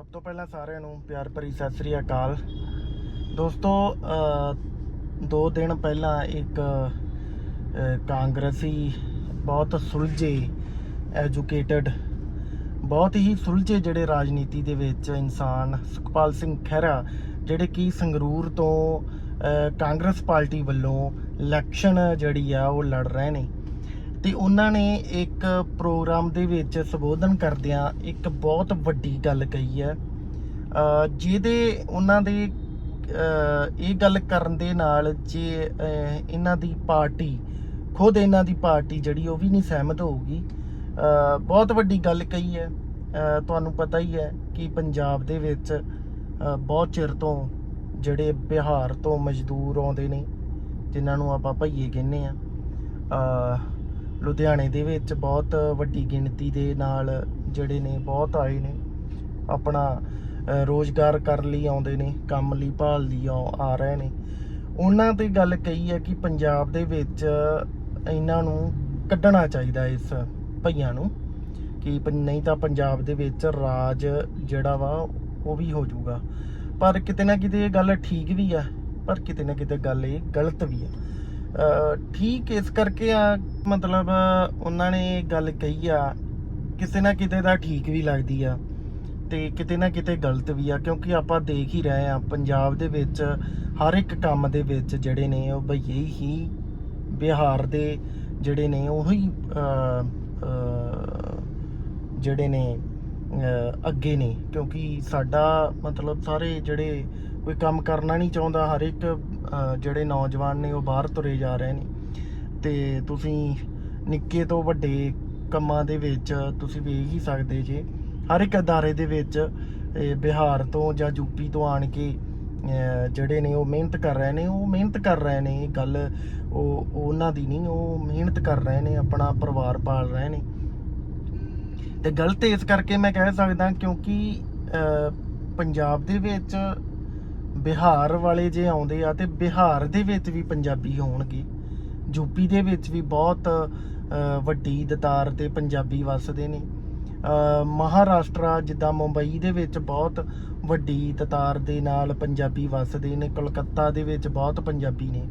ਸਭ ਤੋਂ ਪਹਿਲਾਂ ਸਾਰਿਆਂ ਨੂੰ ਪਿਆਰ ਭਰੀ ਸਤਿ ਸ੍ਰੀ ਅਕਾਲ। ਦੋਸਤੋ ਦੋ ਦਿਨ ਪਹਿਲਾਂ ਇੱਕ ਕਾਂਗਰਸੀ ਬਹੁਤ ਸੁਲਝੇ ਐਜੂਕੇਟਡ ਬਹੁਤ ਹੀ ਸੁਲਝੇ ਜਿਹੜੇ ਰਾਜਨੀਤੀ ਦੇ ਵਿੱਚ ਇਨਸਾਨ ਸੁਖਪਾਲ ਸਿੰਘ ਖਹਿਰਾ, ਜਿਹੜੇ ਕਿ ਸੰਗਰੂਰ ਤੋਂ ਕਾਂਗਰਸ ਪਾਰਟੀ ਵੱਲੋਂ ਇਲੈਕਸ਼ਨ ਜਿਹੜੀ ਆ ਉਹ ਲੜ ਰਹੇ ਨੇ। ਤੇ ਉਹਨਾਂ ਨੇ ਇੱਕ ਪ੍ਰੋਗਰਾਮ ਦੇ ਵਿੱਚ ਸੰਬੋਧਨ ਕਰਦਿਆਂ ਇੱਕ ਬਹੁਤ ਵੱਡੀ ਗੱਲ ਕਹੀ ਹੈ। ਜਿਹਦੇ ਉਹਨਾਂ ਦੇ ਇਹ ਗੱਲ ਕਰਨ ਦੇ ਨਾਲ ਜੇ ਇਹਨਾਂ ਦੀ ਪਾਰਟੀ, ਖੁਦ ਇਹਨਾਂ ਦੀ ਪਾਰਟੀ ਜਿਹੜੀ ਉਹ ਵੀ ਨਹੀਂ ਸਹਿਮਤ ਹੋਊਗੀ। ਬਹੁਤ ਵੱਡੀ ਗੱਲ ਕਹੀ ਹੈ। ਤੁਹਾਨੂੰ ਪਤਾ ਹੀ ਹੈ ਕਿ ਪੰਜਾਬ ਦੇ ਵਿੱਚ ਬਹੁਤ ਚਿਰ ਤੋਂ ਜਿਹੜੇ ਬਿਹਾਰ ਤੋਂ ਮਜ਼ਦੂਰ ਆਉਂਦੇ ਨੇ, ਜਿਨ੍ਹਾਂ ਨੂੰ ਆਪਾਂ ਭਈਏ ਕਹਿੰਦੇ ਆ ਲੁਧਿਆਣੇ ਦੇ ਵਿੱਚ ਬਹੁਤ ਵੱਡੀ ਗਿਣਤੀ ਦੇ ਨਾਲ ਜਿਹੜੇ ਨੇ ਬਹੁਤ ਆਏ ਨੇ। ਆਪਣਾ ਅ, ਰੋਜ਼ਗਾਰ ਕਰਨ ਲਈ ਆਉਂਦੇ ਨੇ ਕੰਮ ਲਈ ਭਾਲ ਲਈ ਆ ਰਹੇ ਨੇ। ਉਹਨਾਂ ਤੇ ਗੱਲ ਕਹੀ ਹੈ ਕਿ ਪੰਜਾਬ ਦੇ ਵਿੱਚ ਇਹਨਾਂ ਨੂੰ ਕੱਢਣਾ ਚਾਹੀਦਾ ਇਸ ਭਈਆਂ ਨੂੰ ਕਿ ਨਹੀਂ ਤਾਂ ਪੰਜਾਬ ਦੇ ਵਿੱਚ ਰਾਜ ਜਿਹੜਾ ਵਾ ਉਹ ਵੀ ਹੋ ਜਾਊਗਾ। ਪਰ ਕਿਤੇ ਨਾ ਕਿਤੇ ਇਹ ਗੱਲ ਠੀਕ ਵੀ ਆ ਪਰ ਕਿਤੇ ਨਾ ਕਿਤੇ ਗੱਲ ਇਹ ਗਲਤ ਵੀ ਆ। ਠੀਕ ਇਸ ਕਰਕੇ ਆ, ਮਤਲਬ, ਉਹਨਾਂ ਨੇ ਗੱਲ ਕਹੀ ਆ, ਕਿਸੇ ਨਾ ਕਿਤੇ ਦਾ ਠੀਕ ਵੀ ਲੱਗਦੀ ਆ ਤੇ ਕਿਤੇ ਨਾ ਕਿਤੇ ਗਲਤ ਵੀ ਆ, ਕਿਉਂਕਿ ਆਪਾਂ ਦੇਖ ਹੀ ਰਹੇ ਆ, ਪੰਜਾਬ ਦੇ ਵਿੱਚ ਹਰ ਇੱਕ ਕੰਮ ਦੇ ਵਿੱਚ ਜਿਹੜੇ ਨੇ ਉਹ ਬਈਏ ਹੀ ਬਿਹਾਰ ਦੇ ਜਿਹੜੇ ਨੇ ਉਹੀ ਜਿਹੜੇ ਨੇ ਅੱਗੇ ਨੇ, ਕਿਉਂਕਿ ਸਾਡਾ ਮਤਲਬ ਸਾਰੇ ਜਿਹੜੇ ਕੋਈ ਕੰਮ ਕਰਨਾ ਨਹੀਂ ਚਾਹੁੰਦਾ, ਹਰ ਇੱਕ ਜਿਹੜੇ ਨੌਜਵਾਨ ਨੇ ਉਹ ਬਾਹਰ ਤੁਰੇ ਜਾ ਰਹੇ ਨੇ। ਤੇ ਤੁਸੀਂ ਨਿੱਕੇ ਤੋਂ ਵੱਡੇ ਕੰਮਾਂ ਦੇ ਵਿੱਚ ਤੁਸੀਂ ਵੇਖ ਹੀ ਸਕਦੇ ਜੇ। ਹਰ ਇੱਕ ਅਦਾਰੇ ਦੇ ਵਿੱਚ ਬਿਹਾਰ ਤੋਂ ਜਾਂ ਯੂਪੀ ਤੋਂ ਆਣ ਕੇ ਜਿਹੜੇ ਨੇ ਉਹ ਮਿਹਨਤ ਕਰ ਰਹੇ ਨੇ, ਉਹ ਮਿਹਨਤ ਕਰ ਰਹੇ ਨੇ, ਇਹ ਗੱਲ ਉਹ, ਉਹਨਾਂ ਦੀ ਨਹੀਂ, ਉਹ ਮਿਹਨਤ ਕਰ ਰਹੇ ਨੇ, ਆਪਣਾ ਪਰਿਵਾਰ ਪਾਲ ਰਹੇ ਨੇ। ਤੇ ਗਲਤ ਇਸ ਕਰਕੇ ਮੈਂ ਕਹਿ ਸਕਦਾ ਕਿਉਂਕਿ ਪੰਜਾਬ ਦੇ ਵਿੱਚ ਬਿਹਾਰ ਵਾਲੇ ਜੇ ਆਉਂਦੇ ਆ ਤੇ ਬਿਹਾਰ ਦੇ ਵਿੱਚ ਵੀ ਪੰਜਾਬੀ ਹੋਣਗੇ। ਯੂਪੀ ਦੇ ਵਿੱਚ ਵੀ ਬਹੁਤ ਵੱਡੀ ਦਤਾਰ ਤੇ ਪੰਜਾਬੀ ਵੱਸਦੇ ਨੇ। ਅਹ, ਮਹਾਰਾਸ਼ਟਰ ਜਿੱਦਾਂ ਮੁੰਬਈ ਦੇ ਵਿੱਚ ਬਹੁਤ ਵੱਡੀ ਦਤਾਰ ਦੇ ਨਾਲ ਪੰਜਾਬੀ ਵੱਸਦੇ ਨੇ ਕੋਲਕਾਤਾ ਦੇ ਵਿੱਚ ਬਹੁਤ ਪੰਜਾਬੀ ਨੇ।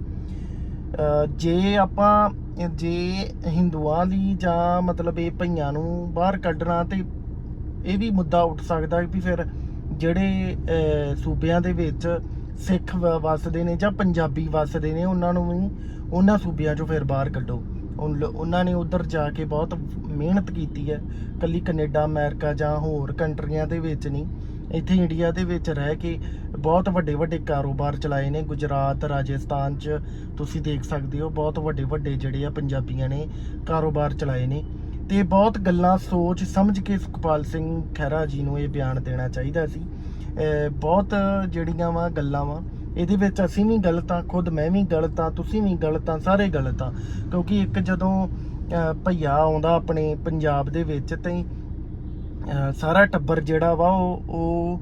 ਜੇ ਆਪਾਂ ਜੇ ਹਿੰਦੂਆਂ ਲਈ ਜਾਂ ਮਤਲਬ ਇਹ ਭਈਆਂ ਨੂੰ ਬਾਹਰ ਕੱਢਣਾ ਤੇ ਇਹ ਵੀ ਮੁੱਦਾ ਉੱਠ ਸਕਦਾ ਵੀ ਫਿਰ ਜਿਹੜੇ ਸੂਬਿਆਂ ਦੇ ਵਿੱਚ ਸਿੱਖ ਵ- ਵੱਸਦੇ ਨੇ ਜਾਂ ਪੰਜਾਬੀ ਵੱਸਦੇ ਨੇ, ਉਹਨਾਂ ਨੂੰ ਵੀ ਉਹਨਾਂ ਸੂਬਿਆਂ ਚੋਂ ਫਿਰ ਬਾਹਰ ਕੱਢੋ। ਉਨ, ਲ- ਉਹਨਾਂ ਨੇ ਉਧਰ ਜਾ ਕੇ ਬਹੁਤ ਮਿਹਨਤ ਕੀਤੀ ਹੈ। ਕੱਲੀ ਕੈਨੇਡਾ, ਅਮਰੀਕਾ ਜਾਂ ਹੋਰ ਕੰਟਰੀਆਂ ਦੇ ਵਿੱਚ ਨਹੀਂ। ਇੱਥੇ ਇੰਡੀਆ ਦੇ ਵਿੱਚ ਰਹਿ ਕੇ ਬਹੁਤ ਵੱਡੇ ਵੱਡੇ ਕਾਰੋਬਾਰ ਚਲਾਏ ਨੇ। ਗੁਜਰਾਤ, ਰਾਜਸਥਾਨ 'ਚ ਤੁਸੀਂ ਦੇਖ ਸਕਦੇ ਹੋ, ਬਹੁਤ ਵੱਡੇ ਵੱਡੇ ਜਿਹੜੇ ਆ ਪੰਜਾਬੀਆਂ ਨੇ ਕਾਰੋਬਾਰ ਚਲਾਏ ਨੇ। ਤੇ ਬਹੁਤ ਗੱਲਾਂ ਸੋਚ ਸਮਝ ਕੇ ਸੁਖਪਾਲ ਸਿੰਘ ਖਹਿਰਾ ਜੀ ਨੂੰ ਇਹ ਬਿਆਨ ਦੇਣਾ ਚਾਹੀਦਾ ਸੀ। ਬਹੁਤ ਜਿਹੜੀਆਂ ਵਾ ਗੱਲਾਂ ਵਾ, ਇਹਦੇ ਵਿੱਚ ਅਸੀਂ ਵੀ ਗਲਤ ਆ ਖੁਦ ਮੈਂ ਵੀ ਗਲਤ ਆ ਤੁਸੀਂ ਵੀ ਗਲਤ ਆ ਸਾਰੇ ਗਲਤ। ਆ ਕਿਉਂਕਿ ਇੱਕ ਜਦੋਂ ਭਈਆ ਆਉਂਦਾ ਆਪਣੇ ਪੰਜਾਬ ਦੇ ਵਿੱਚ ਤੇ ਸਾਰਾ ਟੱਬਰ ਜਿਹੜਾ ਵਾ ਉਹ ਉਹ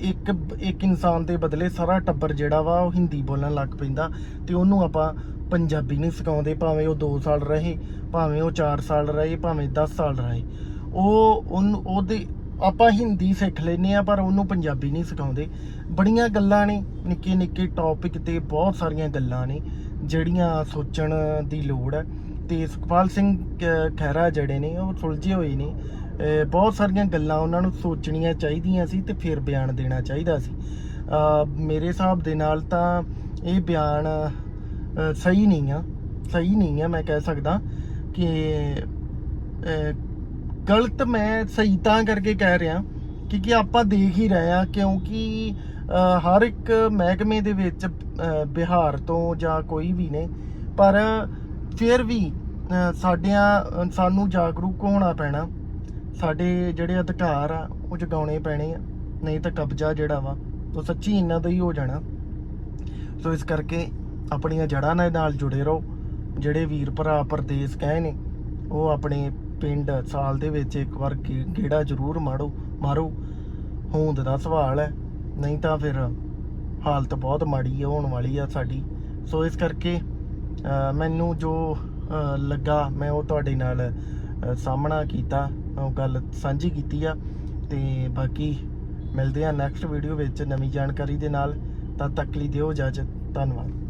ਇੱਕ ਇੱਕ ਇਨਸਾਨ ਦੇ ਬਦਲੇ ਸਾਰਾ ਟੱਬਰ ਜਿਹੜਾ ਵਾ ਉਹ ਹਿੰਦੀ ਬੋਲਣ ਲੱਗ ਪੈਂਦਾ ਤੇ ਉਹਨੂੰ ਆਪਾਂ ਪੰਜਾਬੀ ਨਹੀਂ ਸਿਖਾਉਂਦੇ, ਭਾਵੇਂ ਉਹ 2 ਸਾਲ ਰਹੇ, ਭਾਵੇਂ ਉਹ 4 ਸਾਲ ਰਹੇ, ਭਾਵੇਂ 10 ਸਾਲ ਰਹੇ। ਉਹ ਉਹਨੂੰ ਉਹਦੇ, ਆਪਾਂ ਹਿੰਦੀ ਸਿੱਖ ਲੈਨੇ ਆ ਪਰ ਉਹਨੂੰ ਪੰਜਾਬੀ ਨਹੀਂ ਸਿਖਾਉਂਦੇ। ਬੜੀਆਂ ਗੱਲਾਂ ਨੇ, ਨਿੱਕੇ ਨਿੱਕੇ ਟੌਪਿਕ ਤੇ ਬਹੁਤ ਸਾਰੀਆਂ ਗੱਲਾਂ ਨੇ, ਜਿਹੜੀਆਂ ਸੋਚਣ ਦੀ ਲੋੜ ਹੈ। ਤੇ ਸੁਖਪਾਲ ਸਿੰਘ ਕ- ਖਹਿਰਾ ਜਿਹੜੇ ਨੇ, ਉਹ ਸੁਲਝੇ ਹੋਏ ਨੇ। ਬਹੁਤ ਸਾਰੀਆਂ ਗੱਲਾਂ ਉਹਨਾਂ ਨੂੰ ਸੋਚਣੀਆਂ ਚਾਹੀਦੀਆਂ ਸੀ ਤੇ ਫਿਰ ਬਿਆਨ ਦੇਣਾ ਚਾਹੀਦਾ ਸੀ। ਮੇਰੇ ਹਿਸਾਬ ਦੇ ਨਾਲ ਤਾਂ ਇਹ ਬਿਆਨ ਸਹੀ ਨਹੀਂ ਆ। ਸਹੀ ਨਹੀਂ ਆ ਮੈਂ ਕਹਿ ਸਕਦਾ ਕਿ ਗਲਤ ਮੈਂ ਸਹੀ ਤਾਂ ਕਰਕੇ ਕਹਿ ਰਿਹਾ ਕਿਉਂਕਿ ਆਪਾਂ ਦੇਖ ਹੀ ਰਹੇ ਆ, ਕਿਉਂਕਿ ਹਰ ਇੱਕ ਮਹਿਕਮੇ ਦੇ ਵਿੱਚ ਬਿਹਾਰ ਤੋਂ ਜਾਂ ਕੋਈ ਵੀ ਨੇ, ਪਰ ਫਿਰ ਵੀ ਸਾਡਿਆਂ, ਸਾਨੂੰ ਜਾਗਰੂਕ ਹੋਣਾ ਪੈਣਾ। ਸਾਡੇ ਜਿਹੜੇ ਅਧਿਕਾਰ ਆ, ਉਹ ਜਗਾਉਣੇ ਪੈਣੇ ਆ, ਨਹੀਂ ਤਾਂ ਕਬਜ਼ਾ ਜਿਹੜਾ ਵਾ, ਉਹ ਸੱਚੀ ਇਹਨਾਂ ਦਾ ਹੀ ਹੋ ਜਾਣਾ। ਸੋ ਇਸ ਕਰਕੇ ਆਪਣੀਆਂ ਜੜ੍ਹਾਂ ਨਾਲ ਨਾਲ ਜੁੜੇ ਰਹੋ। ਜਿਹੜੇ ਵੀਰ ਭਰਾ ਪਰਦੇਸ ਗਏ ਨੇ, ਉਹ ਆਪਣੇ ਪਿੰਡ ਸਾਲ ਦੇ ਵਿੱਚ ਇੱਕ ਵਾਰ ਗੇ- ਗੇੜਾ ਜ਼ਰੂਰ ਮਾਰੋ ਮਾਰੋ। ਹੋਂਦ ਦਾ ਸਵਾਲ ਹੈ, ਨਹੀਂ ਤਾਂ ਫਿਰ ਹਾਲਤ ਬਹੁਤ ਮਾੜੀ ਹੋਣ ਵਾਲੀ ਆ ਸਾਡੀ। ਸੋ ਇਸ ਕਰਕੇ ਮੈਨੂੰ ਜੋ ਲੱਗਾ, ਮੈਂ ਉਹ ਤੁਹਾਡੇ ਨਾਲ ਸਾਹਮਣਾ ਕੀਤਾ, ਉਹ ਗੱਲ ਸਾਂਝੀ ਕੀਤੀ ਆ। ਤੇ ਬਾਕੀ ਮਿਲਦੇ ਆ ਨੈਕਸਟ ਵੀਡੀਓ ਵਿੱਚ ਨਵੀਂ ਜਾਣਕਾਰੀ ਦੇ ਨਾਲ। ਤਦ ਤੱਕ ਲਈ ਦਿਓ ਇਜਾਜ਼ਤ। ਧੰਨਵਾਦ।